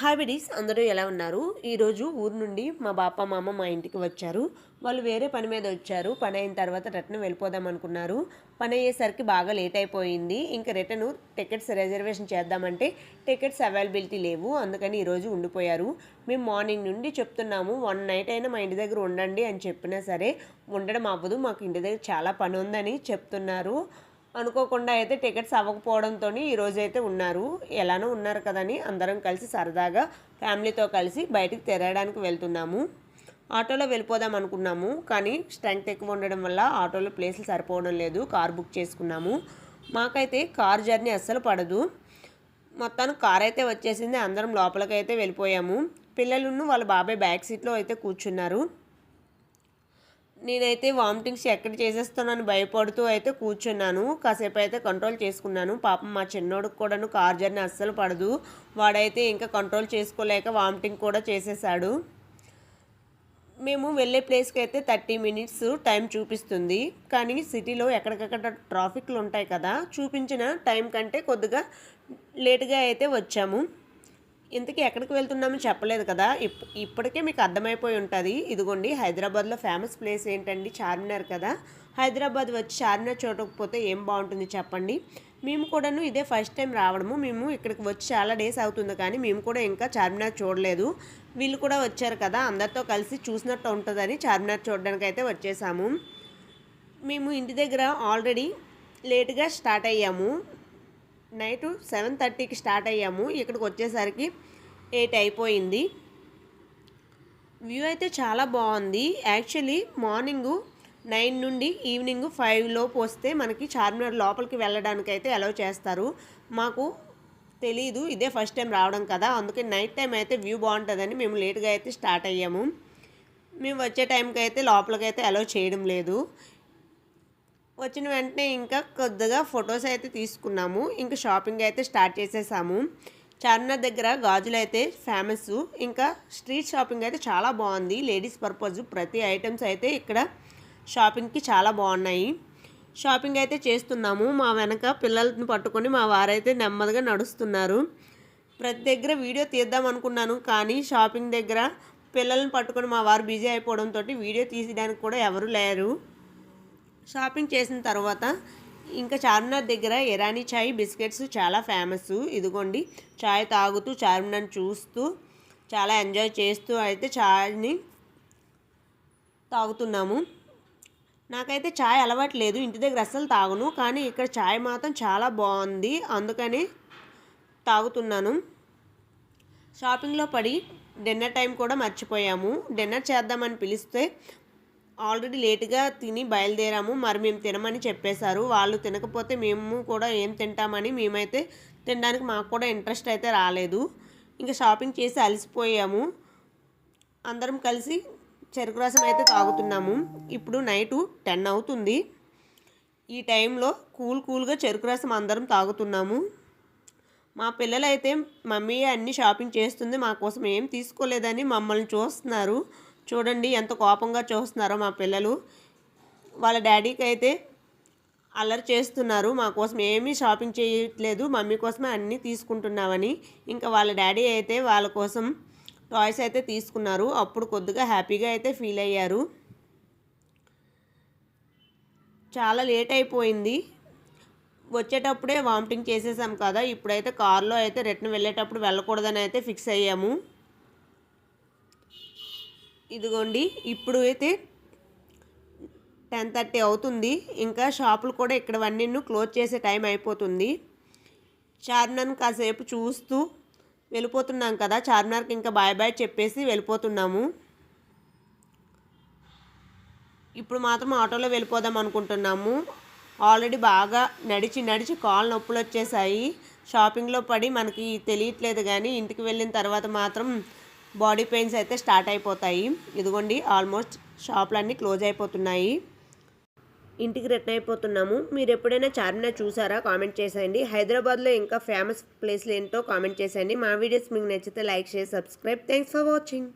Hi బిడీస్ అందరూ ఎలా ఉన్నారు? ఈరోజు ఊరు నుండి మా బాప మామ మా ఇంటికి వచ్చారు. వాళ్ళు వేరే పని మీద వచ్చారు. పని అయిన తర్వాత రిటర్న్ వెళ్ళిపోదాం అనుకున్నారు. పని అయ్యేసరికి బాగా లేట్ అయిపోయింది. ఇంకా రిటర్న్ టికెట్స్ రిజర్వేషన్ చేద్దామంటే టికెట్స్ అవైలబిలిటీ లేవు. అందుకని ఈరోజు ఉండిపోయారు. మేము మార్నింగ్ నుండి చెప్తున్నాము వన్ నైట్ అయినా మా ఇంటి దగ్గర ఉండండి అని చెప్పినా సరే ఉండడం అవ్వదు. మాకు ఇంటి దగ్గర చాలా పని ఉందని చెప్తున్నారు. అనుకోకుండా అయితే టికెట్స్ అవ్వకపోవడంతో ఈరోజు అయితే ఉన్నారు. ఎలానో ఉన్నారు కదని అందరం కలిసి సరదాగా ఫ్యామిలీతో కలిసి బయటికి తిరగడానికి వెళ్తున్నాము. ఆటోలో వెళ్ళిపోదాం అనుకున్నాము కానీ స్ట్రెంగ్త్ ఎక్కువ ఉండడం వల్ల ఆటోలో ప్లేస్లు సరిపోవడం లేదు. కార్ బుక్ చేసుకున్నాము. మాకైతే కార్ జర్నీ అస్సలు పడదు. మొత్తానికి కార్ అయితే వచ్చేసింది. అందరం లోపలికి అయితే వెళ్ళిపోయాము. పిల్లలను వాళ్ళ బాబాయ్ బ్యాక్ సీట్లో అయితే కూర్చున్నారు. నేనైతే వామిటింగ్స్ ఎక్కడ చేసేస్తున్నాను భయపడుతూ అయితే కూర్చున్నాను. కాసేపు అయితే కంట్రోల్ చేసుకున్నాను. పాపం మా చిన్నోడికి కూడాను కార్ జర్నీ అస్సలు పడదు. వాడైతే ఇంకా కంట్రోల్ చేసుకోలేక వామిటింగ్ కూడా చేసేసాడు. మేము వెళ్ళే ప్లేస్కి అయితే థర్టీ మినిట్స్ టైం చూపిస్తుంది. కానీ సిటీలో ఎక్కడికక్కడ ట్రాఫిక్లు ఉంటాయి కదా చూపించిన టైం కంటే కొద్దిగా లేట్గా అయితే వచ్చాము. ఇంతకీ ఎక్కడికి వెళ్తున్నామో చెప్పలేదు కదా. ఇప్ ఇప్పటికే మీకు అర్థమైపోయి ఉంటుంది. ఇదిగోండి హైదరాబాద్లో ఫేమస్ ప్లేస్ ఏంటండి? చార్మినార్ కదా. హైదరాబాద్ వచ్చి చార్మినార్ చూడకపోతే ఏం బాగుంటుంది చెప్పండి. మేము కూడాను ఇదే ఫస్ట్ టైం రావడము. మేము ఇక్కడికి వచ్చి చాలా డేస్ అవుతుంది కానీ మేము కూడా ఇంకా చార్మినార్ చూడలేదు. వీళ్ళు కూడా వచ్చారు కదా అందరితో కలిసి చూసినట్టు ఉంటుందని చార్మినార్ చూడడానికి అయితే వచ్చేసాము. మేము ఇంటి దగ్గర ఆల్రెడీ లేట్గా స్టార్ట్ అయ్యాము. నైట్ సెవెన్ థర్టీకి స్టార్ట్ అయ్యాము. ఇక్కడికి వచ్చేసరికి ఎయిట్ అయిపోయింది. వ్యూ అయితే చాలా బాగుంది. యాక్చువల్లీ మార్నింగు నైన్ నుండి ఈవినింగ్ ఫైవ్ లోపు వస్తే మనకి చార్మినార్ లోపలికి వెళ్ళడానికి అయితే అలౌ చేస్తారు. మాకు తెలీదు ఇదే ఫస్ట్ టైం రావడం కదా. అందుకే నైట్ టైం అయితే వ్యూ బాగుంటుందని మేము లేట్గా అయితే స్టార్ట్ అయ్యాము. మేము వచ్చే టైంకి అయితే లోపలికి అయితే అలౌ చేయడం లేదు. వచ్చిన వెంటనే ఇంకా కొద్దిగా ఫొటోస్ అయితే తీసుకున్నాము. ఇంకా షాపింగ్ అయితే స్టార్ట్ చేసేసాము. చార్మినార్ దగ్గర గాజులు అయితే ఫేమస్. ఇంకా స్ట్రీట్ షాపింగ్ అయితే చాలా బాగుంది. లేడీస్ పర్పస్ ప్రతి ఐటమ్స్ అయితే ఇక్కడ షాపింగ్కి చాలా బాగున్నాయి. షాపింగ్ అయితే చేస్తున్నాము. మా వెనక పిల్లల్ని పట్టుకొని మా వారైతే నెమ్మదిగా నడుస్తున్నారు. ప్రతి దగ్గర వీడియో తీద్దాం అనుకున్నాను కానీ షాపింగ్ దగ్గర పిల్లల్ని పట్టుకొని మా వారు బిజీ అయిపోవడంతో వీడియో తీసేయడానికి కూడా ఎవరు లేరు. షాపింగ్ చేసిన తర్వాత ఇంకా చార్మినార్ దగ్గర ఇరానీ చాయ్ బిస్కెట్స్ చాలా ఫేమస్. ఇదిగోండి చాయ్ తాగుతూ చార్మినార్ చూస్తూ చాలా ఎంజాయ్ చేస్తూ అయితే చాయ్ని తాగుతున్నాము. నాకైతే చాయ్ అలవాటు లేదు ఇంటి దగ్గర అస్సలు తాగును కానీ ఇక్కడ చాయ్ మాత్రం చాలా బాగుంది అందుకని తాగుతున్నాను. షాపింగ్లో పడి డిన్నర్ టైం కూడా మర్చిపోయాము. డిన్నర్ చేద్దామని పిలిస్తే ఆల్రెడీ లేట్గా తిని బయలుదేరాము మరి మేము తినమని చెప్పేశారు. వాళ్ళు తినకపోతే మేము కూడా ఏం తింటామని మేమైతే తినడానికి మాకు కూడా ఇంట్రెస్ట్ అయితే రాలేదు. ఇంకా షాపింగ్ చేసి అలసిపోయాము. అందరం కలిసి చెరుకు రసం అయితే తాగుతున్నాము. ఇప్పుడు నైటు టెన్ అవుతుంది. ఈ టైంలో కూల్ కూల్గా చెరుకు రసం అందరం తాగుతున్నాము. మా పిల్లలైతే మమ్మీ అన్ని షాపింగ్ చేస్తుంది మా కోసం ఏం తీసుకోలేదని మమ్మల్ని చూస్తున్నారు. చూడండి ఎంత కోపంగా చూస్తున్నారో మా పిల్లలు. వాళ్ళ డాడీకి అయితే అల్లరి చేస్తున్నారు. మా కోసం ఏమీ షాపింగ్ చేయట్లేదు. మమ్మీ కోసమే అన్నీ తీసుకుంటున్నామని. ఇంకా వాళ్ళ డాడీ అయితే వాళ్ళ కోసం టాయ్స్ అయితే తీసుకున్నారు. అప్పుడు కొద్దిగా హ్యాపీగా అయితే ఫీల్ అయ్యారు. చాలా లేట్ అయిపోయింది. వచ్చేటప్పుడే వామిటింగ్ చేసేసాం కదా. ఇప్పుడైతే కార్లో అయితే రిటర్న్ వెళ్ళేటప్పుడు వెళ్ళకూడదని అయితే ఫిక్స్ అయ్యాము. ఇదిగోండి ఇప్పుడు అయితే టెన్ థర్టీ అవుతుంది. ఇంకా షాపులు కూడా ఇక్కడ అన్నీ క్లోజ్ చేసే టైం అయిపోతుంది. చార్మినార్ కాసేపు చూస్తూ వెళ్ళిపోతున్నాం కదా. చార్మినార్కి ఇంకా బాయ్ బాయ్ చెప్పేసి వెళ్ళిపోతున్నాము. ఇప్పుడు మాత్రం ఆటోలో వెళ్ళిపోదాం అనుకుంటున్నాము. ఆల్రెడీ బాగా నడిచి నడిచి కాళ్ళు నొప్పులు వచ్చేసాయి. షాపింగ్లో పడి మనకి తెలియట్లేదు కానీ ఇంటికి వెళ్ళిన తర్వాత మాత్రం బాడీ పెయిన్స్ అయితే స్టార్ట్ అయిపోతాయి. ఇదిగోండి ఆల్మోస్ట్ షాపులన్నీ క్లోజ్ అయిపోతున్నాయి. ఇంటికి రిటర్న్ అయిపోతున్నాము. మీరు ఎప్పుడైనా చార్మినార్ చూసారా? కామెంట్ చేసేయండి. హైదరాబాద్లో ఇంకా ఫేమస్ ప్లేస్లు ఏంటో కామెంట్ చేసేయండి. మా వీడియోస్ మీకు నచ్చితే లైక్ చేసి సబ్స్క్రైబ్. Thanks for watching.